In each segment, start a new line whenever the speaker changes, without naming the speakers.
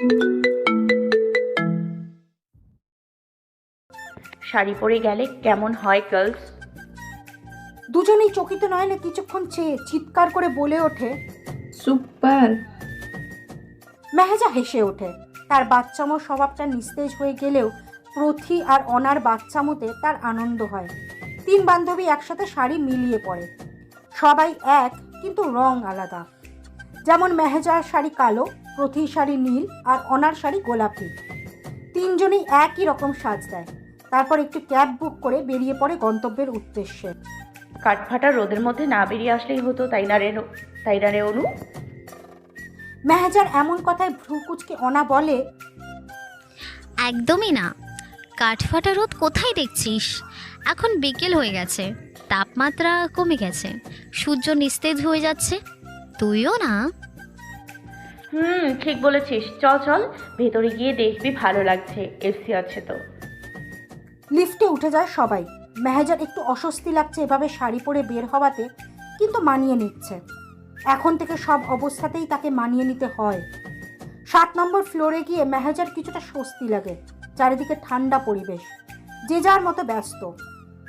শাড়ি পরে গেলে কেমন হয় গার্লস
দুজনেই চকিত নয়নে কিছুক্ষণ চেয়ে চিৎকার করে বলে ওঠে।
সুপার।
মেহেজা হেসে ওঠে। তার বাচ্চামো স্বভাবটা নিস্তেজ হয়ে গেলেও প্রথি আর অনার বাচ্চামোতে তার আনন্দ হয়। তিন বান্ধবী একসাথে শাড়ি মিলিয়ে পড়ে সবাই এক কিন্তু রং আলাদা। যেমন মেহেজার শাড়ি কালো প্রথির শাড়ি নীল আর অনার শাড়ি গোলাপি। তিনজনেই একই রকম সাজ দেয়। তারপর একটি ক্যাব বুক করে বেরিয়ে পড়ে গন্তব্যের উদ্দেশ্যে।
কাঠফাটা রোদের মধ্যে না বেরিয়ে আসলেই হতো তাই না রে তাই না রে অনু?
মেহেজার এমন কথায় ভ্রুকুচকে অনা বলে
একদমই না। কাঠফাটা রোদ কোথায় দেখছিস? এখন বিকেল হয়ে গেছে তাপমাত্রা কমে গেছে সূর্য নিস্তেজ হয়ে যাচ্ছে। তুইও না?
হুম, ঠিক বলেছিস। চল চল, ভেতরে গিয়ে দেখবি ভালো লাগছে, এসি আছে তো।
লিফটে উঠে যায় সবাই। মেহেজার একটু অস্বস্তি লাগছে এভাবে শাড়ি পরে বের হওয়াতে, কিন্তু মানিয়ে নিচ্ছে। এখন থেকে সব অবস্থাতেই তাকে মানিয়ে নিতে হয়। সাত নম্বর ফ্লোরে গিয়ে মেহেজার কিছুটা স্বস্তি লাগে, চারিদিকে ঠান্ডা পরিবেশ। যে যার মতো ব্যস্ত।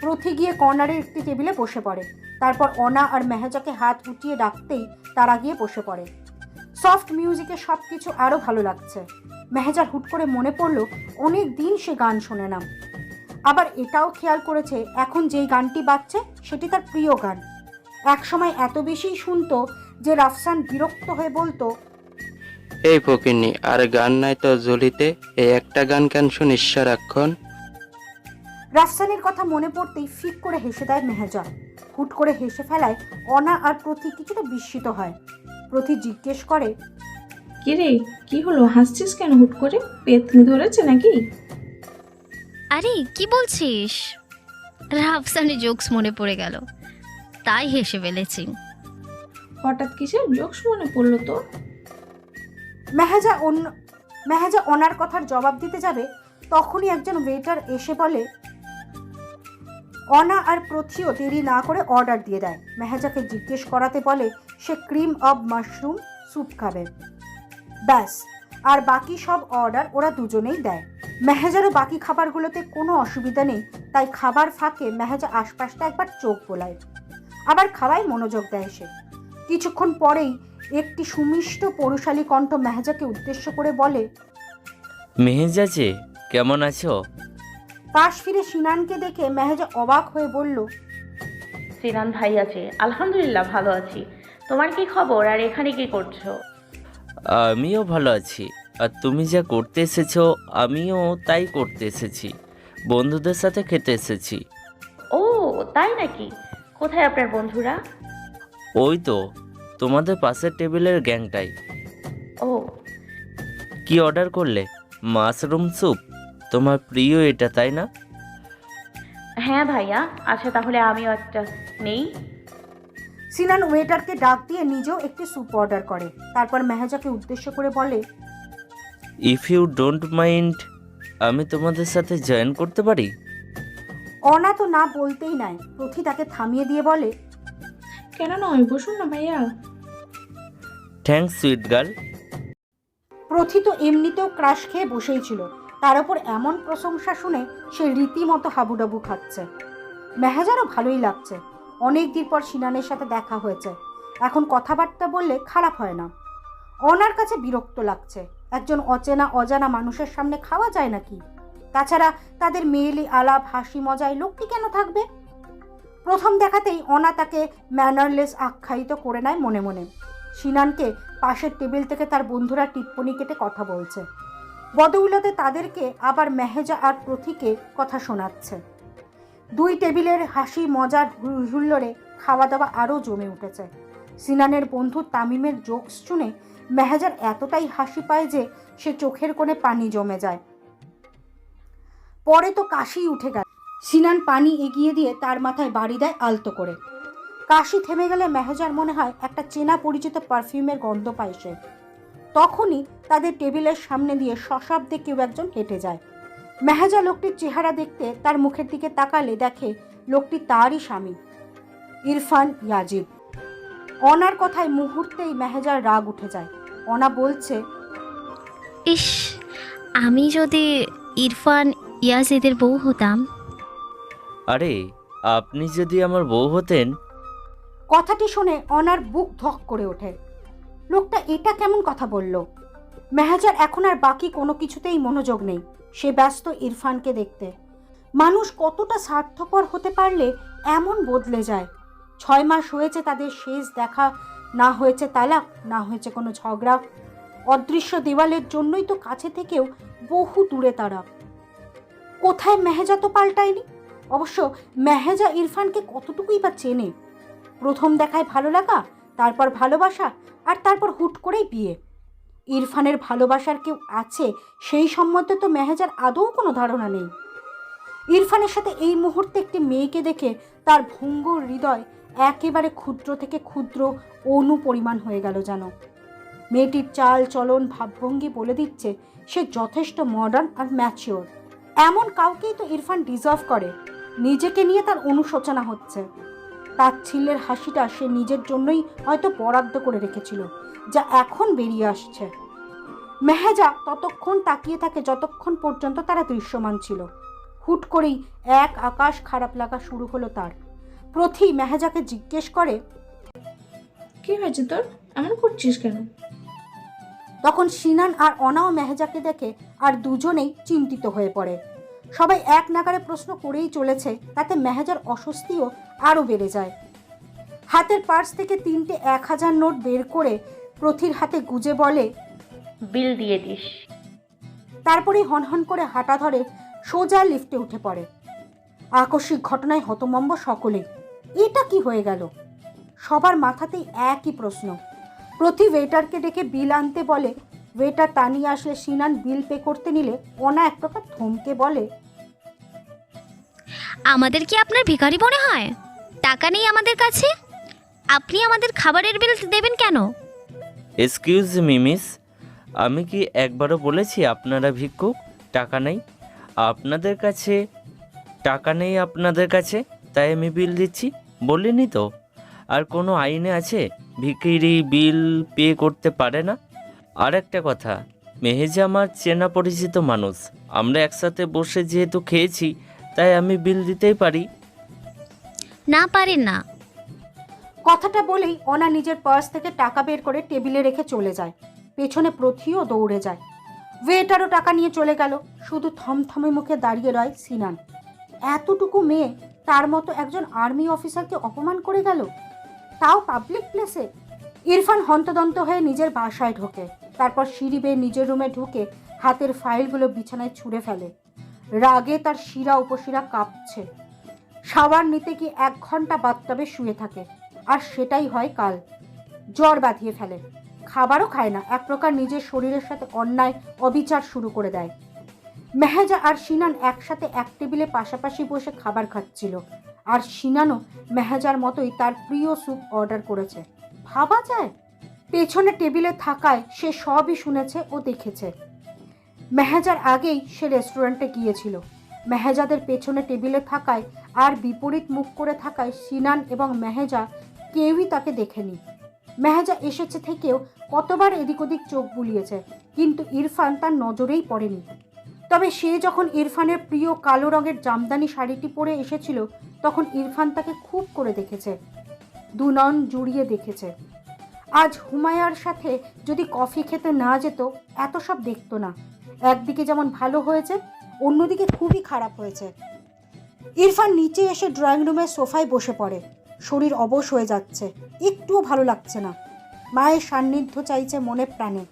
প্রথি গিয়ে কর্নারের একটি টেবিলে বসে পড়ে। তারপর অনা আর মেহেজাকে হাত উঠিয়ে ডাকতেই তারা গিয়ে বসে পড়ে। সফট মিউজিকে সব কিছু আরও ভালো লাগছে। মেহেজার হুট করে মনে পড়ল অনেক দিন সে গান শোনে না। আবার এটাও খেয়াল করেছে এখন যেই গানটি বাজছে সেটি তার প্রিয় গান। একসময় এত বেশি শুনতো যে রাফসান বিরক্ত হয়ে বলতো
এই ফকিনি আর গান নাই তো জলিতে এই একটা গান কেন শুনিস সারাক্ষণ?
রাফসানের কথা মনে পড়তেই ফিক করে হেসে দেয় মেহেজা। হুট করে হেসে ফেলায় অনা আর প্রতি কিছুটা বিস্মিত হয়। প্রতি জিজ্ঞেস করে
কিরে কি হলো? হাসছিস কেন হুট করে? পেতনি ধরেছে নাকি?
আরে কি বলছিস? রাফসানি জোকস মনে পড়ে গেল। তাই হেসে ফেলেছি।
হঠাৎ কিসের জোকস মনে পড়ল তো
মেহেজা অন্য মেহেজা ওনার কথার জবাব দিতে যাবে তখনই একজন ওয়েটার এসে বলে অনা আর প্রথিও দেরি না করে অর্ডার দিয়ে দেয়। মেহেজাকে জিজ্ঞেস করাতে বলে সে ক্রিম অব মাশরুম স্যুপ খাবে। ব্যাস আর বাকি সব অর্ডার ওরা দুজনেই দেয়। মেহেজারও বাকি খাবারগুলোতে কোনো অসুবিধা নেই তাই খাবার ফাঁকে মেহেজা আশপাশটা একবার চোখ বোলায়। আবার খাওয়ায় মনোযোগ দেয় সে। কিছুক্ষণ পরেই একটি সুমিষ্ট পৌরশালী কণ্ঠ মেহেজাকে উদ্দেশ্য করে বলে
মেহেজাজে কেমন আছো?
পাশ ফিরে সিনানকে দেখে মেহেজা অবাক হয়ে বলল
সিনান ভাই আছে আলহামদুলিল্লাহ ভালো আছি। তোমার কি খবর? আর এখানে কি করছ?
আমিও ভালো আছি। আর তুমি যা করতে এসেছ আমিও তাই করতে এসেছি। বন্ধুদের সাথে খেতে এসেছি।
ও তাই নাকি? কোথায় আপনার বন্ধুরা?
ওই তো তোমাদের পাশের টেবিলের গ্যাংটাই।
ও।
কি অর্ডার করলে? Mushroom soup? তোমার প্রিয় এটা তাই না?
হ্যাঁ ভাইয়া আচ্ছা তাহলে আমিও একটা নেই।
সিনান ওয়েটারকে ডাক দিয়ে নিজেও একটি স্যুপ অর্ডার করে। তারপর মেহেজাকে উদ্দেশ্য করে বলে
ইফ ইউ ডোন্ট মাইন্ড আমি তোমাদের সাথে জয়েন করতে পারি?
অনা তো না বলতেই নাই। প্রথি তাকে থামিয়ে দিয়ে বলে
কেন নয়? বসুন না ভাইয়া।
থ্যাঙ্কস সুইট গার্ল
প্রথি তো এমনিতেও ক্রাশ খেয়ে বসেই ছিল। তার ওপর এমন প্রশংসা শুনে সে রীতিমতো হাবুডাবু খাচ্ছে। মেহেজারও ভালোই লাগছে। অনেক দিন পর সিনানের সাথে দেখা হয়েছে। এখন কথাবার্তা বললে খারাপ হয় না। অনার কাছে বিরক্ত লাগছে। একজন অচেনা, অজানা মানুষের সামনে খাওয়া যায় নাকি? তাছাড়া তাদের মেয়েলি আলাপ, হাসি, মজায় লোকটি কেন থাকবে? প্রথম দেখাতেই অনা তাকে ম্যানারলেস আখ্যায়িত করে নেয় মনে মনে। সিনানকে পাশের টেবিল থেকে তার বন্ধুরা টিপ্পনি কেটে কথা বলছে। বদৌলতে তাদেরকে আবার মেহেজা আর প্রথিকে কথা শোনাচ্ছে। দুই টেবিলের হাসি মজার হুল্লোড়ে খাওয়া দাওয়া আরও জমে উঠেছে। সিনানের বন্ধু তামিমের জোকস শুনে মেহেজার এতটাই হাসি পায় যে সে চোখের কোণে পানি জমে যায়। পরে তো কাশি উঠে গেল। সিনান পানি এগিয়ে দিয়ে তার মাথায় বাড়ি দেয় আলতো করে। কাশি থেমে গেলে মেহেজার মনে হয় একটা চেনা পরিচিত পারফিউমের গন্ধ পায় সে। তখনই তাদের টেবিলের সামনে দিয়ে সশব্দে কেউ একজন হেঁটে যায়। মেহেজা লোকটির চেহারা দেখতে তার মুখের দিকে তাকালে দেখে লোকটি তারই স্বামী ইরফান ইয়াজিদ। অনার কথায় মুহূর্তেই মেহেজার রাগ উঠে যায়। অনা বলছে
ইস আমি যদি ইরফান ইয়াজিদের বউ হতাম।
আরে আপনি যদি আমার বউ হতেন।
কথাটি শুনে অনার বুক ধক করে ওঠে। লোকটা এটা কেমন কথা বলল? মেহাজার এখন আর বাকি কোনো কিছুতেই মনোযোগ নেই। সে ব্যস্ত ইরফানকে দেখতে। মানুষ কতটা স্বার্থপর হতে পারলে এমন বদলে যায়। ছয় মাস হয়েছে তাদের শেষ দেখা, না হয়েছে তালাক, না হয়েছে কোনো ঝগড়া। অদৃশ্য দেওয়ালের জন্যই তো কাছে থেকেও বহু দূরে তারা। কোথায় মেহেজা তো পাল্টায়নি? অবশ্য মেহেজা ইরফানকে কতটুকুই বা চেনে? প্রথম দেখায় ভালো লাগা, তারপর ভালোবাসা, আর তারপর হুট করেই বিয়ে। ইরফানের ভালোবাসার কেউ আছে, সেই সম্বন্ধে তো মেহেজার আদৌ কোনো ধারণা নেই। ইরফানের সাথে এই মুহূর্তে একটি মেয়েকে দেখে তার ভঙ্গুর হৃদয় একেবারে ক্ষুদ্র থেকে ক্ষুদ্র অনু পরিমাণ হয়ে গেল যেন। মেয়েটির চাল চলন ভাবভঙ্গি বলে দিচ্ছে, সে যথেষ্ট মডার্ন আর ম্যাচিওর এমন কাউকেই তো ইরফান ডিজার্ভ করে। নিজেকে নিয়ে তার অনুশোচনা হচ্ছে। তার ছিলের হাসিটা সে নিজের জন্যই হয়তো বরাদ্দ করে রেখেছিল, যা এখন বেরিয়ে আসছে। মেহেজা ততক্ষণ তাকিয়ে থাকে যতক্ষণ পর্যন্ত তারা দৃশ্যমান ছিল। হুট করেই এক আকাশ খারাপ লাগা শুরু হলো তার। প্রথি মেহেজাকে জিজ্ঞেস করে
কি হয়েছে তোর? এমন করছিস কেন?
তখন সিনান আর অনাও মেহেজাকে দেখে আর দুজনেই চিন্তিত হয়ে পড়ে। সবাই এক নাগারে প্রশ্ন করেই চলেছে তাতে মেহেজার অস্বস্তিও আরও বেড়ে যায়। হাতের পার্স থেকে তিনটে এক হাজার নোট বের করে প্রথির হাতে গুজে বলে
বিল দিয়ে দিস।
তারপরেই হনহন করে হাঁটা ধরে সোজা লিফটে উঠে পড়ে। আকস্মিক ঘটনায় হতমম্ব সকলেই এটা কি হয়ে গেল? সবার মাথাতেই একই প্রশ্ন। প্রতি ওয়েটারকে ডেকে বিল আনতে বলে ওয়েটার তা নিয়ে আসলে সিনান বিল পে করতে নিলে অনা এক প্রকার থমকে বলে
আমাদের কি আপনার ভিখারি মনে হয়? টাকা নেই আমাদের কাছে? আপনি আমাদের খাবারের বিল দেবেন কেন?
এক্সকিউজ মি মিস আমি কি একবারও বলেছি আপনারা ভিক্ষুক? টাকা নেই। আপনাদের কাছে টাকা নেই আপনাদের কাছে তাই আমি বিল দিচ্ছি। বলিনি তো। আর কোনো আইনে আছে? ভিকিরি বিল পে করতে পারে না? আর একটা কথা মেহেজা আমার চেনা পরিচিত মানুষ। আমরা একসাথে বসে যেহেতু খেয়েছি তাই আমি বিল দিতেই পারি।
না পারেন না।
কথাটা বলেই অনা নিজের পার্স থেকে টাকা বের করে টেবিলে রেখে চলে যায়। পেছনে প্রথিও দৌড়ে যায়। ওয়েটারও টাকা নিয়ে চলে গেল। শুধু থমথমে মুখে দাঁড়িয়ে রয় সিনান। এতটুকু মেয়ে তার মতো একজন আর্মি অফিসারকে অপমান করে গেল? তাও পাবলিক প্লেসে ইরফান হন্তদন্ত হয়ে নিজের বাসায় ঢোকে। তারপর সিঁড়ি বেয়ে নিজের রুমে ঢুকে হাতের ফাইলগুলো বিছানায় ছুঁড়ে ফেলে। রাগে তার শিরা উপশিরা কাঁপছে। সাবান নিতে কি এক ঘণ্টা বাথটাবে শুয়ে থাকে। আর সেটাই হয় কাল। জ্বর বাঁধিয়ে ফেলে। খাবারও খায় না। এক প্রকার নিজের শরীরের সাথে অন্যায়, অবিচার শুরু করে দেয়। মেহেজা আর সিনান একসাথে এক টেবিলে পাশাপাশি বসে খাবার খাচ্ছিল। আর সিনানও মেহেজার মতোই তার প্রিয় স্যুপ অর্ডার করেছে। ভাবা যায়? পেছনে টেবিলে থাকায় সে সবই শুনেছে ও দেখেছে। মেহেজার আগেই সে রেস্টুরেন্টে গিয়েছিল। মেহেজাদের পেছনে টেবিলে থাকায় আর বিপরীত মুখ করে থাকায় সিনান এবং মেহেজা কেউই তাকে দেখেনি। মেহেজা এসেছে থেকেও কতবার এদিক ওদিক চোখ বুলিয়েছে, কিন্তু ইরফান তার নজরেই পড়েনি। তবে সে যখন ইরফানের প্রিয় কালো রঙের জামদানি শাড়িটি পরে এসেছিল, তখন ইরফান তাকে খুব করে দেখেছে দুনয়ন জুড়িয়ে দেখেছে। আজ হুমায়ার সাথে যদি কফি খেতে না যেত, এত সব দেখতো না। একদিকে যেমন ভালো হয়েছে, অন্যদিকে খুবই খারাপ হয়েছে। ইরফান নিচে এসে ড্রয়িং রুমের সোফায় বসে পড়ে। শরীর অবশ হয়ে যাচ্ছে। একটুও ভালো লাগছে না। মায়ের সান্নিধ্য চাইছে মনে প্রাণে।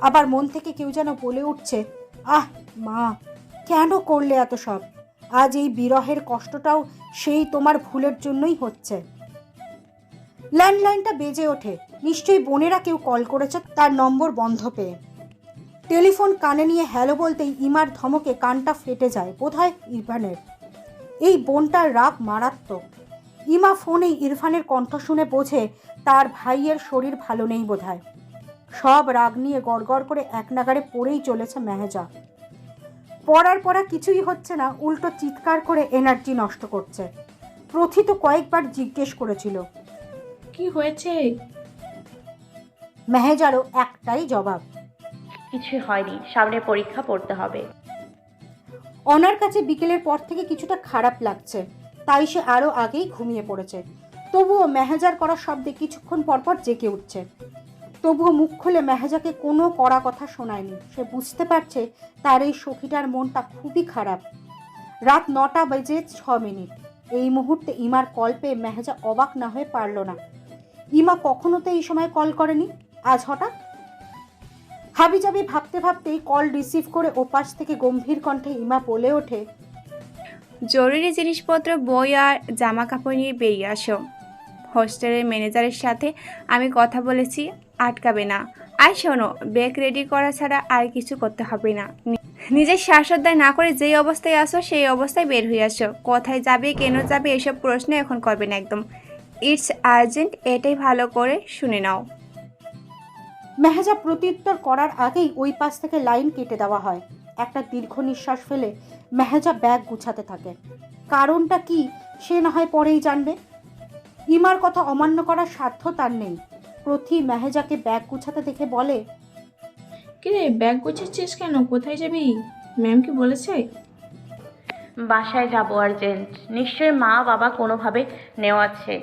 আবার মন থেকে কেউ যেন বলে উঠছে, আহ, মা, কেন করলে এত সব? আজ এই বিরহের কষ্টটাও সেই তোমার ভুলের জন্যই হচ্ছে। ল্যান্ডলাইনটা বেজে ওঠে। নিশ্চয়ই বোনেরা কেউ কল করেছে, তার নম্বর বন্ধ পেয়ে। টেলিফোন কানে নিয়ে হ্যালো বলতেই ইমার ধমকে কানটা ফেটে যায়, বোধহয় ইরফানের এই বোনটার রাগ মারাত্মক। ইমা ফোনেই ইরফানের কণ্ঠ শুনে বোঝে তার ভাইয়ের শরীর ভালো নেই বোধহয়। সব রাগ নিয়ে গড়গড় করে এক নাগারে পড়েই চলেছে মেহেজা। পড়ার পড়া কিছুই হচ্ছে না উল্টো চিৎকার করে এনার্জি নষ্ট করছে। প্রথিত কয়েকবার জিজ্ঞেস করেছিল
কি হয়েছে?
মেহেজারও একটাই জবাব
কিছুই হয়নি সামনে পরীক্ষা পড়তে হবে।
অনার কাছে বিকেলের পর থেকে কিছুটা খারাপ লাগছে। তাই সে আরও আগেই ঘুমিয়ে পড়েছে। তবুও মেহেজার করা শব্দে কিছুক্ষণ পরপর জেগে উঠছে। তবুও মুখ খুলে মেহেজাকে কোনো কড়া কথা শোনায়নি। সে বুঝতে পারছে তার এই সখীটার মনটা খুবই খারাপ। রাত নটা বেজে ছ মিনিট। এই মুহূর্তে ইমার কল পেয়ে মেহেজা অবাক না হয়ে পারল না। ইমা কখনো তো এই সময় কল করেনি? আজ হঠাৎ? হাবিজাবি ভাবতে ভাবতেই কল রিসিভ করে ওপাশ থেকে গম্ভীর কণ্ঠে ইমা বলে ওঠে
জরুরি জিনিসপত্র, বই আর জামা কাপড় নিয়ে বেরিয়ে আসো। হোস্টেলের ম্যানেজারের সাথে আমি কথা বলেছি, আটকাবে না। আর শোনো, ব্যাগ রেডি করা ছাড়া আর কিছু করতে হবে না। নিজের শ্বাসোদ্ধার না করে যেই অবস্থায় আসো, সেই অবস্থায় বের হয়ে আসো। কোথায় যাবে, কেন যাবে, এসব প্রশ্ন এখন করবে না একদম। ইটস আর্জেন্ট এটাই ভালো করে শুনে নাও।
মেহেজা প্রত্যুত্তর করার আগেই ওই পাশ থেকে লাইন কেটে দেওয়া হয়। একটা দীর্ঘ নিঃশ্বাস ফেলে মেহেজা ব্যাগ গুছাতে থাকে। কারণটা কি সে না হয় পরেই জানবে? ইমার কথা অমান্য করার সাধ্য তার নেই। প্রথি মেহেজাকে ব্যাগ গুছাতে দেখে বলে
কিরে ব্যাগ গুছাচ্ছিস কেন? কোথায় যাবি? ম্যাম কি বলেছে?
বাসায় যাব আর্জেন্ট। নিশ্চয়ই মা বাবা কোনোভাবে নেওয়াচ্ছে।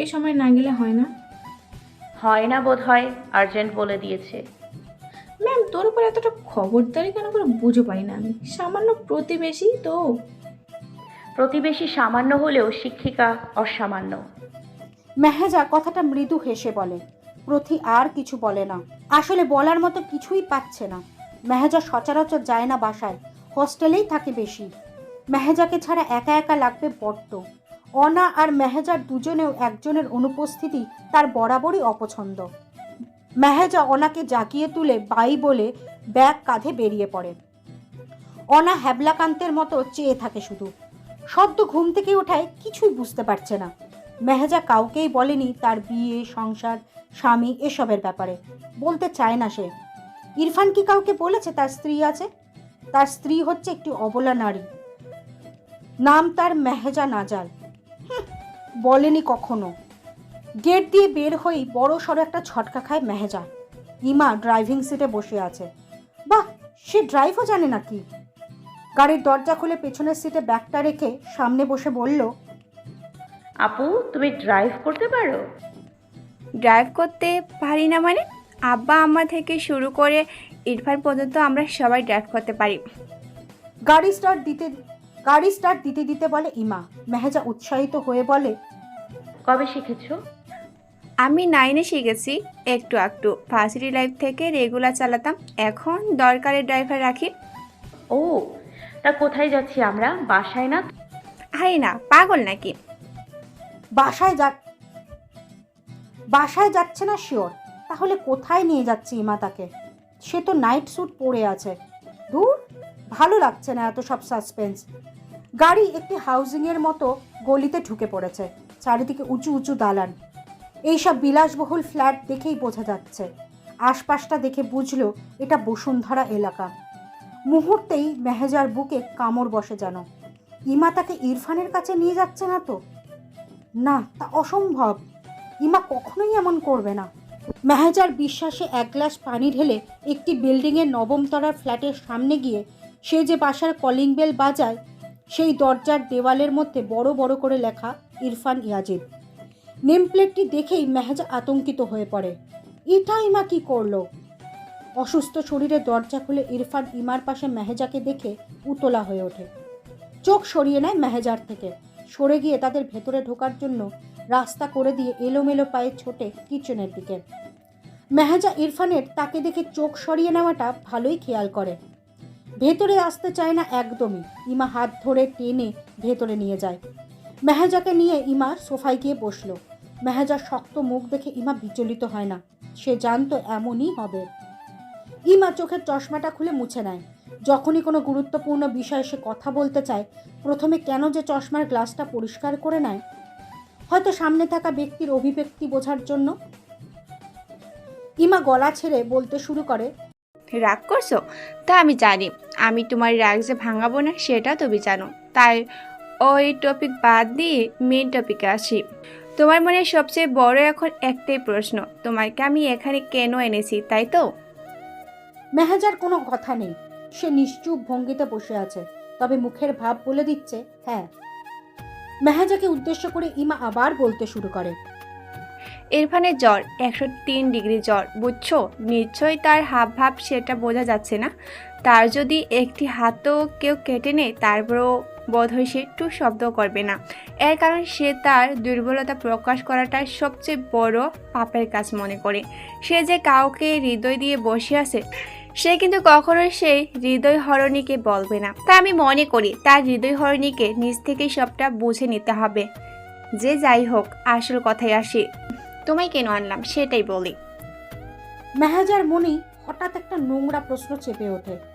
এই সময় না গেলে হয় না?
হয় না বোধ হয় আর্জেন্ট বলে দিয়েছে।
তোর উপর এতটা খবরদারি কেন করে বুঝে পাই না আমি? সামান্য প্রতিবেশী তো।
প্রতিবেশী সামান্য হলেও শিক্ষিকা অসামান্য।
মেহেজা কথাটা মৃদু হেসে বলে প্রথি আর কিছু বলে না। আসলে বলার মতো কিছুই পাচ্ছে না। মেহেজা সচরাচর যায় না বাসায় হোস্টেলেই থাকে বেশি। মেহেজাকে ছাড়া একা একা লাগবে বড্ড। অনা আর মেহেজার দুজনেও একজনের অনুপস্থিতি তার বরাবরই অপছন্দ। মেহেজা অনাকে জাগিয়ে তুলে বাই বলে ব্যাগ কাঁধে বেরিয়ে পড়ে। অনা হ্যাবলাকান্তের মতো চেয়ে থাকে শুধু। সদ্য ঘুম থেকে ওঠায় কিছুই বুঝতে পারছে না। মেহেজা কাউকেই বলেনি তার বিয়ে, সংসার, স্বামী এসবের ব্যাপারে। বলতে চায় না সে। ইরফান কি কাউকে বলেছে তার স্ত্রী আছে? তার স্ত্রী হচ্ছে একটি অবলা নারী। নাম তার মেহেজা নাজাল। বলেনি কখনো। গেট দিয়ে বের হয়েই বড় সড়ো একটা ছটকা খায় মেহেজা ইমা ড্রাইভিং সিটে বসে আছে। বাহ সে ড্রাইভও জানে নাকি? গাড়ির দরজা খুলে পেছনের সিটে ব্যাগটা রেখে সামনে বসে বলল
আপু তুমি ড্রাইভ করতে পারো?
ড্রাইভ করতে পারি না মানে? আব্বা আম্মা থেকে শুরু করে ইরফান পর্যন্ত আমরা সবাই ড্রাইভ করতে পারি।
গাড়ি স্টার্ট দিতে গাড়ি স্টার্ট দিতে দিতে বলে ইমা। মেহেজা উৎসাহিত হয়ে বলে
কবে শিখেছো?
আমি নাইনে শিখেছি একটু একটু ভার্সিটি লাইফ থেকে রেগুলার চালাতাম। এখন দরকারে ড্রাইভার রাখি।
ও তা কোথায় যাচ্ছি আমরা? বাসায় না?
আরে না পাগল নাকি?
বাসায় যা বাসায় যাচ্ছে না শিওর তাহলে কোথায় নিয়ে যাচ্ছে ইমা তাকে? সে তো নাইট স্যুট পরে আছে। দূর ভালো লাগছে না এত সব সাসপেন্স গাড়ি একটি হাউজিংয়ের মতো গলিতে ঢুকে পড়েছে। চারিদিকে উঁচু উঁচু দালান। এইসব বিলাসবহুল ফ্ল্যাট দেখেই বোঝা যাচ্ছে। আশপাশটা দেখে বুঝলো এটা বসুন্ধরা এলাকা। মুহূর্তেই মেহেজার বুকে কামড় বসে যেন। ইমা তাকে ইরফানের কাছে নিয়ে যাচ্ছে না তো? না, তা অসম্ভব। ইমা কখনোই এমন করবে না। মেহেজার বিশ্বাসে এক গ্লাস পানি ঢেলে একটি বিল্ডিংয়ের নবমতলার ফ্ল্যাটের সামনে গিয়ে সে যে বাসার কলিং বেল বাজায়, সেই দরজার দেওয়ালের মধ্যে বড় বড় করে লেখা, ইরফান ইয়াজিদ। নেম প্লেটটি দেখেই মেহেজা আতঙ্কিত হয়ে পড়ে। এটা ইমা কি করল? অসুস্থ শরীরে দরজা খুলে ইরফান ইমার পাশে মেহেজাকে দেখে উতলা হয়ে ওঠে। চোখ সরিয়ে নেয় মেহেজার থেকে। সরে গিয়ে তাদের ভেতরে ঢোকার জন্য রাস্তা করে দিয়ে এলোমেলো পায়ে ছোটে কিচেনের দিকে। মেহেজা ইরফানের তাকে দেখে চোখ সরিয়ে নেওয়াটা ভালোই খেয়াল করে। ভেতরে আসতে চায় না একদমই। ইমা হাত ধরে টেনে ভেতরে নিয়ে যায়। মেহেজাকে নিয়ে ইমা সোফায় গিয়ে বসল। মেহেজার শক্ত মুখ দেখে ইমা বিচলিত হয় না। সে জানতো এমনই হবে। ইমা চোখের চশমাটা খুলে মুছে নেয়। যখনই কোনো গুরুত্বপূর্ণ বিষয়ে সে কথা বলতে চায়, প্রথমে কেন যে চশমার গ্লাসটা পরিষ্কার করে নেয়? হয়তো সামনে থাকা ব্যক্তির অভিব্যক্তি বোঝার জন্য। ইমা গলা ছেড়ে বলতে শুরু করে,
রাগ করছ? তা আমি জানি। আমি তোমার রাগ যে ভাঙাবো না, সেটা তুমি জানো। তাই ওই টপিক বাদ দিয়ে মেন টপিকে আসি। তোমার মনে সবচেয়ে বড় এখন একটাই প্রশ্ন তোমাকে আমি এখানে কেন এনেছি তাই তো?
মেহাজার কোনো কথা নেই। সে নিশ্চুপ ভঙ্গিতে বসে আছে তবে মুখের ভাব বলে দিচ্ছে হ্যাঁ। মেহাজাকে উদ্দেশ্য করে ইমা আবার বলতে শুরু করে।
ইরফানের জ্বর একশো তিন ডিগ্রি জ্বর বুঝছ? নিশ্চয়ই তার হাব ভাব সেটা বোঝা যাচ্ছে না। তার যদি একটি হাতও কেউ কেটে নেয় তারপরও বোধ হয় সে একটু শব্দ করবে না। এর কারণ সে তার দুর্বলতা প্রকাশ করাটা সবচেয়ে বড় পাপের কাজ মনে করে। সে যে কাউকে হৃদয় দিয়ে বসে আছে, সে কিন্তু কখনোই সেই হৃদয় হরণীকে বলবে না। তা আমি মনে করি, তার হৃদয় হরণীকে নিজ থেকেই সবটা বুঝে নিতে হবে। যে যাই হোক, আসল কথায় আসি। তোমায় কেন আনলাম, সেটাই বলি।
মেহাজার মনেই হঠাৎ একটা নোংরা প্রশ্ন চেপে ওঠে।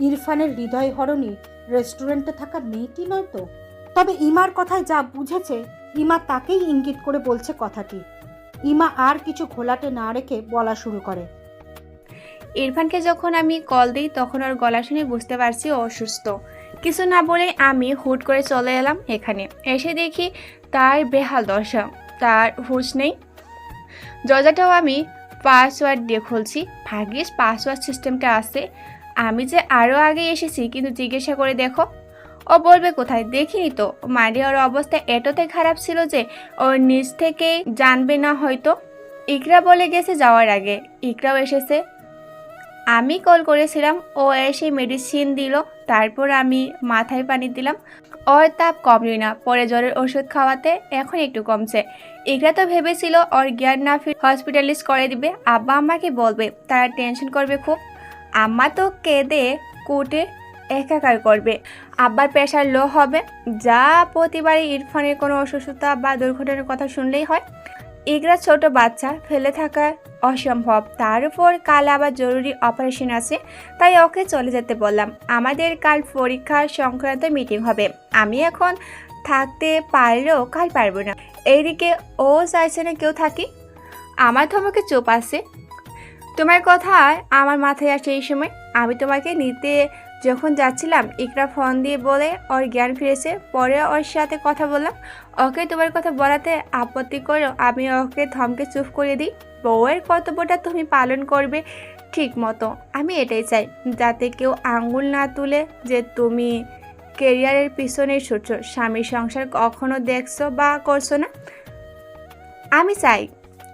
ইরফানের হৃদয় হরণী রেস্টুরেন্টে থাকা মেয়েটি নয় তো? তবে ইমার কথায় যা বুঝেছে, ইমা তাকেই ইঙ্গিত করে বলছে কথাটি। ইমা আর কিছু ঘোলাটে না রেখে বলা শুরু করে।
ইরফানকে যখন আমি কল দিই, তখন ওর গলা শুনে বুঝতে পারছি অসুস্থ। কিছু না বলে আমি হুট করে চলে এলাম এখানে। এসে দেখি তার বেহাল দশা, তার হুঁশ নেই। দরজাটাও আমি পাসওয়ার্ড দিয়ে খুলছি। ভাগ্যিস পাসওয়ার্ড সিস্টেমটা আছে। আমি যে আরও আগে এসেছি, কিন্তু জিজ্ঞাসা করে দেখো। ও বলবে কোথায়? দেখিনি তো। মারিয়ার অবস্থা এতটাই খারাপ ছিল যে ও নিজ থেকেই জানবে না হয়তো। ইকরা বলে গেছে যাওয়ার আগে। ইকরাও এসেছে। আমি কল করেছিলাম, ও এসে মেডিসিন দিল, তারপর আমি মাথায় পানি দিলাম। ওর তাপ কমলি না, পরে জ্বরের ওষুধ খাওয়াতে এখন একটু কমছে। ইকরা তো ভেবেছিল ওর জ্ঞান না ফির হসপিটালিস্ট করে দিবে। আব্বা আমাকে বলবে, তারা টেনশন করবে খুব। আম্মা তো কেঁদে কুটে একাকার করবে। আব্বার প্রেশার লো হবে। যা প্রতিবারই ইরফানের কোনো অসুস্থতা বা দুর্ঘটনার কথা শুনলেই হয়। ইগরা ছোট বাচ্চা, ফেলে থাকা অসম্ভব। তার উপর কাল আবার জরুরি অপারেশন আছে। তাই ওকে চলে যেতে বললাম। আমাদের কাল পরীক্ষা সংক্রান্ত মিটিং হবে। আমি এখন থাকতে পারলেও কাল পারব না। এইদিকে ও চাইছে না কেউ থাকি। আমার ধমকে চোপ আছে। তোমার কথা আমার মাথায় আসে এই সময়। আমি তোমাকে নিতে যখন যাচ্ছিলাম, ইকরা ফোন দিয়ে বলে ওর জ্ঞান ফিরেছে। পরে ওর সাথে কথা বললাম। ওকে তোমার কথা বলাতে আপত্তি করো। আমি ওকে থমকে চুপ করে দিই। বউয়ের কর্তব্যটা তুমি পালন করবে ঠিক মতো। আমি এটাই চাই, যাতে কেউ আঙ্গুল না তুলে যে তুমি কেরিয়ারের পিছনে ছুটছো, স্বামীর সংসার কখনো দেখছ বা করছ না। আমি চাই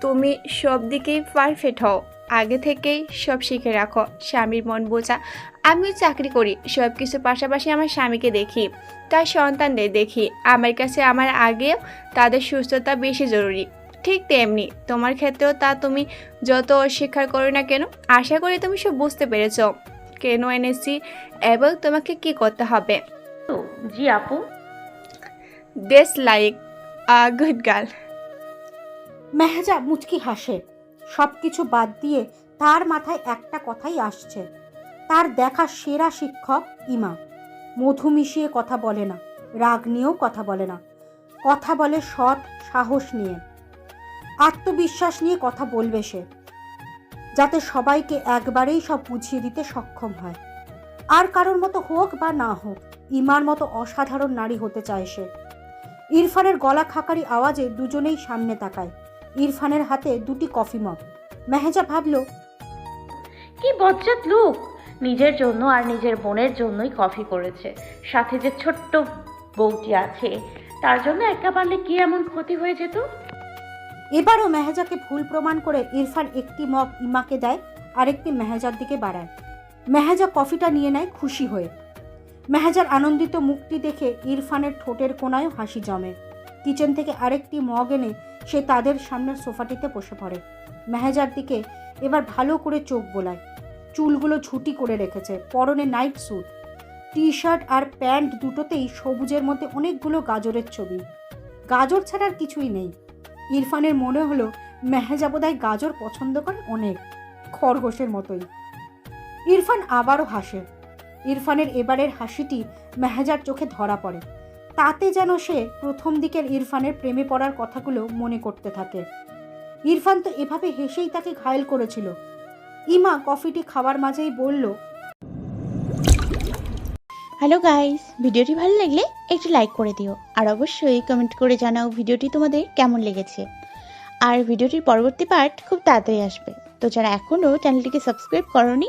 তুমি সব দিকেই পারফেক্ট হও। আগে থেকেই সব শিখে রাখো। স্বামীর মন বোঝা। আমিও চাকরি করি সব কিছুর পাশাপাশি আমার স্বামীকে দেখি তার সন্তানদের দেখি। আমার কাছে আমার আগেও তাদের সুস্থতা বেশি জরুরি। ঠিক তেমনি তোমার ক্ষেত্রেও তা তুমি যত অস্বীকার করো না কেন আশা করি তুমি সব বুঝতে পেরেছ। কেন এনেছি? এবং তোমাকে কি করতে হবে?
জি আপু।
দেশ like a good girl
Mehaja মুচকি হাসে। সব কিছু বাদ দিয়ে তার মাথায় একটা কথাই আসছে। তার দেখা সেরা শিক্ষক ইমা। মধু মিশিয়ে কথা বলে না, রাগ নিয়েও কথা বলে না। কথা বলে সৎ, সাহস নিয়ে। আত্মবিশ্বাস নিয়ে কথা বলবে সে, যাতে সবাইকে একবারেই সব বুঝিয়ে দিতে সক্ষম হয়। আর কারোর মতো হোক বা না হোক, ইমার মতো অসাধারণ নারী হতে চায় সে। ইরফানের গলা খাকারি আওয়াজে দুজনেই সামনে তাকায়। ইরফানের হাতে দুটি কফি মগ। মেহেজা ভাবল
কি বজ্জাত লোক! নিজের জন্য আর নিজের বোনের জন্যই কফি করেছে। সাথে যে ছোট্ট বউটি আছে তার জন্য একা পারলে কি এমন ক্ষতি হয়ে যেত?
এবারও মেহেজাকে ভুল প্রমাণ করে ইরফান একটি মগ ইমাকে দেয় আরেকটি মেহেজার দিকে বাড়ায়। মেহেজা কফিটা নিয়ে নেয় খুশি হয়ে। মেহেজার আনন্দিত মুখটি দেখে ইরফানের ঠোঁটের কোনায় হাসি জমে। কিচেন থেকে আরেকটি মগ এনে সে তাদের সামনের সোফাটিতে বসে পড়ে। মেহেজার দিকে এবার ভালো করে চোখ বোলায়। চুলগুলো ছুটি করে রেখেছে, পরনে নাইট স্যুট। টি শার্ট আর প্যান্ট দুটোতেই সবুজের মধ্যে অনেকগুলো গাজরের ছবি। গাজর ছাড়া আর কিছুই নেই। ইরফানের মনে হলো মেহেজা বোধহয় গাজর পছন্দ করে অনেক, খরগোশের মতোই। ইরফান আবারও হাসে। ইরফানের এবারের হাসিটি মেহেজার চোখে ধরা পড়ে। তাতে যেন সে প্রথম দিকের ইরফানের প্রেমে পড়ার কথাগুলো মনে করতে থাকে। ইরফান তো এভাবে হেসেই তাকে ঘায়েল করেছিল। ইমা কফিটি খাওয়ার মাঝেই বলল
হ্যালো গাইস ভিডিওটি ভালো লাগলে একটু লাইক করে দিও। আর অবশ্যই কমেন্ট করে জানাও ভিডিওটি তোমাদের কেমন লেগেছে। আর ভিডিওটির পরবর্তী পার্ট খুব তাড়াতাড়ি আসবে। তো যারা এখনও চ্যানেলটিকে সাবস্ক্রাইব করনি